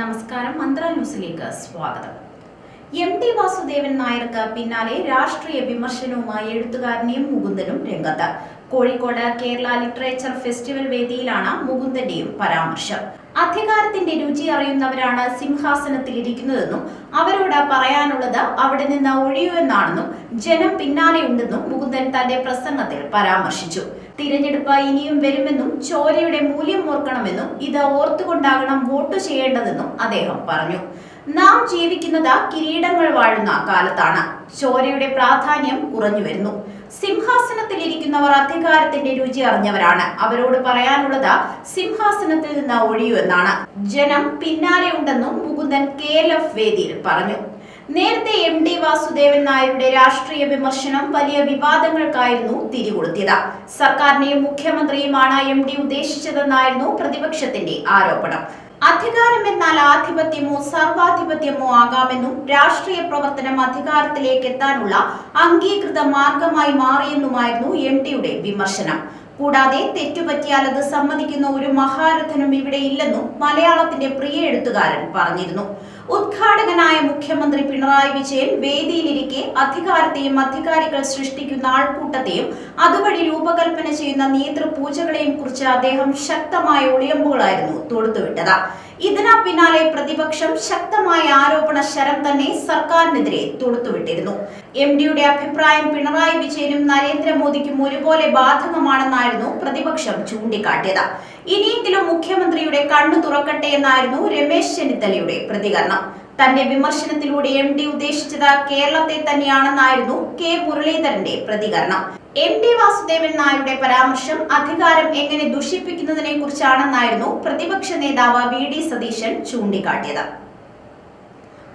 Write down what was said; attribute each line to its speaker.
Speaker 1: നമസ്കാരം മന്ത്ര ന്യൂസിലേക്ക് സ്വാഗതം. എം ടി വാസുദേവൻ നായർക്ക് പിന്നാലെ രാഷ്ട്രീയ വിമർശനവുമായി എഴുത്തുകാരനെയും മുകുന്ദനും രംഗത്ത്. കോഴിക്കോട് കേരള ലിറ്ററേച്ചർ ഫെസ്റ്റിവൽ വേദിയിലാണ് മുകുന്ദന്റെയും പരാമർശം. അധികാരത്തിന്റെ രുചി അറിയുന്നവരാണ് സിംഹാസനത്തിൽ ഇരിക്കുന്നതെന്നും അവരോട് പറയാനുള്ളത് അവിടെ നിന്ന് ഒഴിയൂ എന്നാണെന്നും ജനം പിന്നാലെയുണ്ടെന്നും മുകുന്ദൻ തന്റെ പ്രസംഗത്തിൽ പരാമർശിച്ചു. തിരഞ്ഞെടുപ്പ് ഇനിയും വരുമെന്നും ചോരയുടെ മൂല്യം ഓർക്കണമെന്നും ഇത് ഓർത്തുകൊണ്ടാകണം വോട്ട് ചെയ്യേണ്ടതെന്നും അദ്ദേഹം പറഞ്ഞു. നാം ജീവിക്കുന്നത് കിരീടങ്ങൾ വാഴുന്ന കാലത്താണ്. ചോരയുടെ പ്രാധാന്യം കുറഞ്ഞു വരുന്നു സിംഹാസനത്തിൽ ഇരിക്കുന്നവർ അധികാരത്തിന്റെ രുചി അറിഞ്ഞവരാണ്. അവരോട് പറയാനുള്ളത് സിംഹാസനത്തിൽ നിന്ന് ഒഴിയൂ എന്നാണ്. ജനം പിന്നാലെ ഉണ്ടെന്നും മുകുന്ദൻ കെ വേദിയിൽ പറഞ്ഞു. നേരത്തെ എം ഡി വാസുദേവൻ നായരുടെ രാഷ്ട്രീയ വിമർശനം വലിയ വിവാദങ്ങൾക്കായിരുന്നു തിരികൊളുത്തിയത്. സർക്കാരിനെയും മുഖ്യമന്ത്രിയുമാണ് എം ഡി ഉദ്ദേശിച്ചതെന്നായിരുന്നു പ്രതിപക്ഷത്തിന്റെ ആരോപണം. അധികാരം എന്നാൽ ആധിപത്യമോ സർവാധിപത്യമോ ആകാമെന്നും രാഷ്ട്രീയ പ്രവർത്തനം അധികാരത്തിലേക്ക് എത്താനുള്ള അംഗീകൃത മാർഗമായി മാറിയെന്നുമായിരുന്നു എം ഡിയുടെ വിമർശനം. കൂടാതെ തെറ്റുപറ്റിയാൽ അത് സമ്മതിക്കുന്ന ഒരു മഹാരഥനും ഇവിടെ ഇല്ലെന്നും മലയാളത്തിന്റെ പ്രിയ എഴുത്തുകാരൻ പറഞ്ഞിരുന്നു. ഉദ്ഘാടകനായ മുഖ്യമന്ത്രി പിണറായി വിജയൻ വേദിയിലിരിക്കെ അധികാരത്തെയും അധികാരികൾ സൃഷ്ടിക്കുന്ന ആൾക്കൂട്ടത്തെയും അതുവഴി രൂപകൽപ്പന ചെയ്യുന്ന നേതൃപൂജകളെയും കുറിച്ച് അദ്ദേഹം ശക്തമായ ഒളിയമ്പുകളായിരുന്നു തൊടുത്തുവിട്ടത്. ഇതിനു പിന്നാലെ പ്രതിപക്ഷം ശക്തമായ ആരോപണ ശരം തന്നെ സർക്കാരിനെതിരെ തൊടുത്തുവിട്ടിരുന്നു. എം ഡിയുടെ അഭിപ്രായം പിണറായി വിജയനും നരേന്ദ്രമോദിക്കും ഒരുപോലെ ബാധകമാണെന്നായിരുന്നു പ്രതിപക്ഷം ചൂണ്ടിക്കാട്ടിയത്. ഇനിയെങ്കിലും മുഖ്യമന്ത്രിയുടെ കണ്ണു തുറക്കട്ടെ എന്നായിരുന്നു രമേശ് ചെന്നിത്തലയുടെ പ്രതികരണം. തന്റെ വിമർശനത്തിലൂടെ എം ഡി ഉദ്ദേശിച്ചത് കേരളത്തെ തന്നെയാണെന്നായിരുന്നു കെ മുരളീധരന്റെ പ്രതികരണം. എം ഡി വാസുദേവൻ നായരുടെ പരാമർശം അധികാരം എങ്ങനെ ദുഷിപ്പിക്കുന്നതിനെ കുറിച്ചാണെന്നായിരുന്നു പ്രതിപക്ഷ നേതാവ് വി ഡി സതീശൻ ചൂണ്ടിക്കാട്ടിയത്.